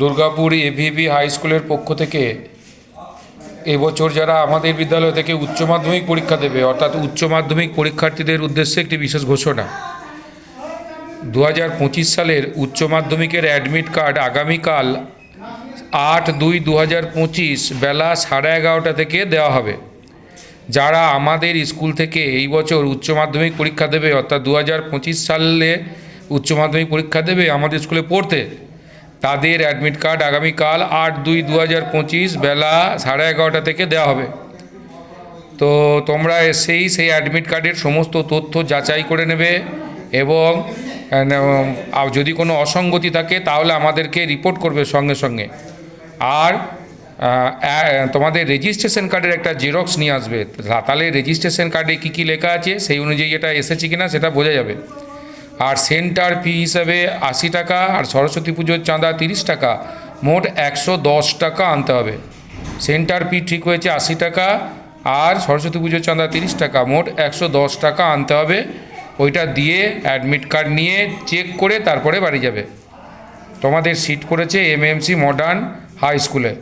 Durgapur এভিবি high স্কুলের পক্ষ থেকে এবছর যারা আমাদের বিদ্যালয় থেকে উচ্চ মাধ্যমিক পরীক্ষা দেবে, অর্থাৎ উচ্চ মাধ্যমিক পরীক্ষার্থীদের উদ্দেশ্যে একটি বিশেষ ঘোষণা। দু হাজার পঁচিশ সালের উচ্চ মাধ্যমিকের অ্যাডমিট কার্ড আগামীকাল আট দুই দু হাজার পঁচিশ বেলা সাড়ে এগারোটা থেকে দেওয়া হবে। যারা আমাদের স্কুল থেকে এই বছর উচ্চ মাধ্যমিক পরীক্ষা দেবে, অর্থাৎ দু হাজার পঁচিশ সালে উচ্চ মাধ্যমিক পরীক্ষা দেবে আমাদের স্কুলে পড়তে তাদের অ্যাডমিট কার্ড আগামীকাল আট দুই দু হাজার পঁচিশ বেলা সাড়ে এগারোটা থেকে দেওয়া হবে। তো তোমরা এসেই সেই অ্যাডমিট কার্ডের সমস্ত তথ্য যাচাই করে নেবে এবং যদি কোনো অসঙ্গতি থাকে তাহলে আমাদেরকে রিপোর্ট করবে সঙ্গে সঙ্গে। আর তোমাদের রেজিস্ট্রেশন কার্ডের একটা জেরক্স নিয়ে আসবে। তাহলে রেজিস্ট্রেশন কার্ডে কী কী লেখা আছে সেই অনুযায়ী এটা এসেছে কিনা সেটা বোঝা যাবে। আর সেন্টার ফি হিসাবে আশি টাকা আর সরস্বতী পুজোর চাঁদা তিরিশ টাকা। মোট একশো দশ টাকা আনতে হবে। সেন্টার ফি ঠিক হয়েছে আশি টাকা আর সরস্বতী পুজোর চাঁদা তিরিশ টাকা। মোট একশো দশ টাকা আনতে হবে। ওইটা দিয়ে অ্যাডমিট কার্ড নিয়ে চেক করে তারপরে বাড়ি যাবে। তোমাদের সিট করেছে এমএমসি মডার্ন হাই স্কুলে